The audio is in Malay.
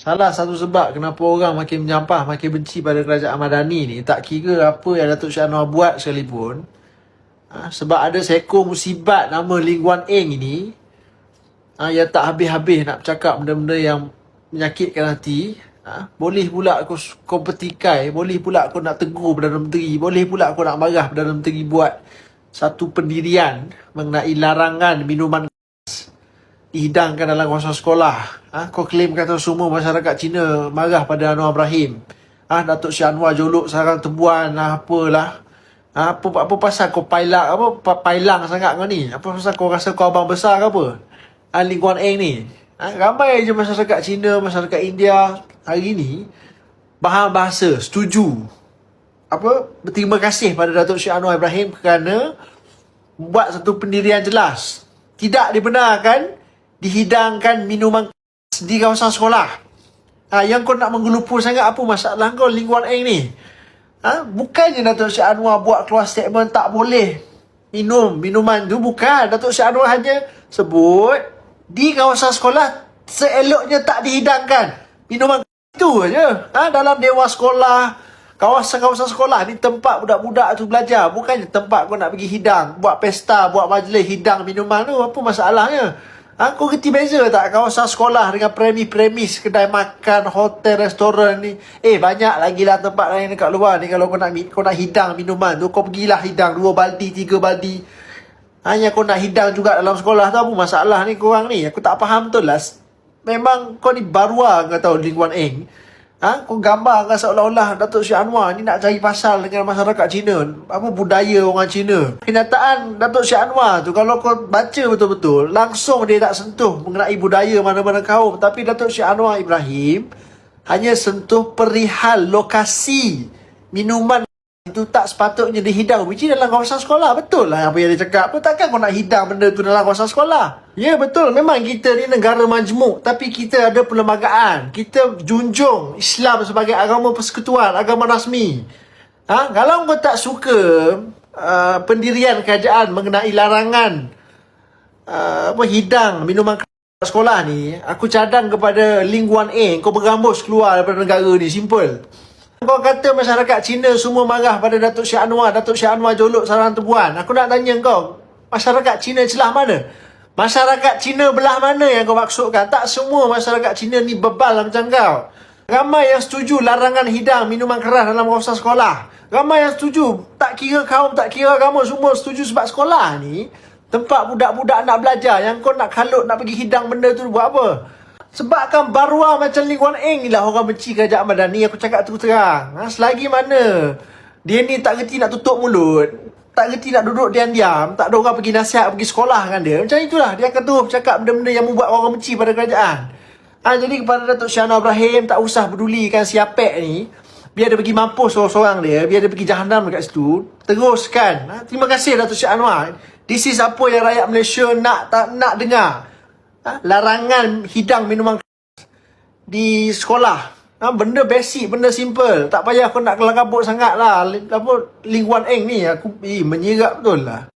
Salah satu sebab kenapa orang makin menyampah, makin benci pada kerajaan Madani ni, tak kira apa yang Datuk Syed Anwar buat sekalipun, ha, sebab ada seekor musibat nama Ling Guan Eng ini, ha, yang tak habis-habis nak bercakap benda-benda yang menyakitkan hati, ha, boleh pula aku kau petikai, boleh pula aku nak tegur Perdana Menteri, boleh pula aku nak marah Perdana Menteri buat satu pendirian mengenai larangan minuman dihidangkan dalam kawasan sekolah. Ha? Kau claim kata semua masyarakat Cina marah pada Anwar Ibrahim. Ha? Datuk Syed Anwar jolok sarang tebuan ha? apalah. Ha? Apa, apa pasal kau pailak apa pa- pailang sangat kau ni? Apa pasal kau rasa kau abang besar ke apa? Ha? Lee Kuan Eng ni. Ha? Ramai je masyarakat Cina, masyarakat India hari ni faham bahasa, setuju. Apa? Berterima kasih pada Datuk Syed Anwar Ibrahim kerana buat satu pendirian jelas. Tidak dibenarkan dihidangkan minuman di kawasan sekolah. Ha, yang kau nak menggelupur sangat apa masalah kau lingkuan Eng ni? Ha, bukannya Datuk Syed Anwar buat keluar statement tak boleh minum minuman tu. Bukan. Datuk Syed Anwar hanya sebut di kawasan sekolah seeloknya tak dihidangkan minuman itu aja. Ha, dalam dewan sekolah, kawasan-kawasan sekolah ni tempat budak-budak tu belajar. Bukannya tempat kau nak pergi hidang, buat pesta, buat majlis hidang minuman tu. Apa masalahnya? Kau kerti beza tak kawasan sekolah dengan premis-premis, kedai makan, hotel, restoran ni. Eh, banyak lagi lah tempat lain dekat luar ni. Kalau kau nak kau nak hidang minuman tu, kau pergilah hidang dua baldi, tiga baldi. Hanya kau nak hidang juga dalam sekolah tu apa masalah ni korang ni? Aku tak faham betul lah. Memang kau ni barua kau tahu Lee Kuan Eng. Ha? Kau gambar kan seolah-olah Datuk Syed Anwar ni nak cari pasal dengan masyarakat Cina. Apa budaya orang Cina. Kenyataan Datuk Syed Anwar tu kalau kau baca betul-betul, langsung dia tak sentuh mengenai budaya mana-mana kaum. Tapi Datuk Syed Anwar Ibrahim hanya sentuh perihal lokasi minuman itu tak sepatutnya dihidang is dalam kawasan sekolah Betul lah apa yang dia cakap. Apa takkan kau nak hidang benda tu dalam kawasan sekolah? Ya betul. Memang kita ni negara majmuk Tapi kita ada perlembagaan. Kita junjung Islam sebagai agama persekutuan Agama rasmi. Ha? Kalau kau tak suka uh, Pendirian kerajaan mengenai larangan uh, apa hidang minuman keras sekolah ni Aku cadang kepada Ling Guan Eng Kau bergambus keluar daripada negara ni. Simple kau kata masyarakat Cina semua marah pada Datuk Syed Anwar. Datuk Syed Anwar jolok sarang tebuan. Aku nak tanya kau, masyarakat Cina celah mana? Masyarakat Cina belah mana yang kau maksudkan? Tak semua masyarakat Cina ni bebal lah macam kau. Ramai yang setuju larangan hidang minuman keras dalam kawasan sekolah. Ramai yang setuju. Tak kira kaum, tak kira agama, semua setuju sebab sekolah ni tempat budak-budak nak belajar. Yang kau nak kalut, nak pergi hidang benda tu buat apa? Sebabkan barua macam Lee Kuan Eng lah orang benci kerajaan Madani. Aku cakap terus terang. Ha, selagi mana dia ni tak kerti nak tutup mulut. Tak kerti nak duduk diam-diam. Tak ada orang pergi nasihat, pergi sekolah dengan dia. Macam itulah. Dia akan terus bercakap benda-benda yang membuat orang benci pada kerajaan. Ha, jadi kepada Datuk Syahna Ibrahim, tak usah pedulikan siapek ni. Biar dia pergi mampus seorang-seorang dia. Biar dia pergi jahanam dekat situ. Teruskan. Ha, terima kasih Datuk Syed Anwar. This is apa yang rakyat Malaysia nak tak nak dengar ha, larangan hidang minuman keras di sekolah. Ha, benda basic, benda simple. Tak payah kau nak kelang kabut sangat lah. Apa, lingkuan eng ni, aku eh, menyerap betul lah.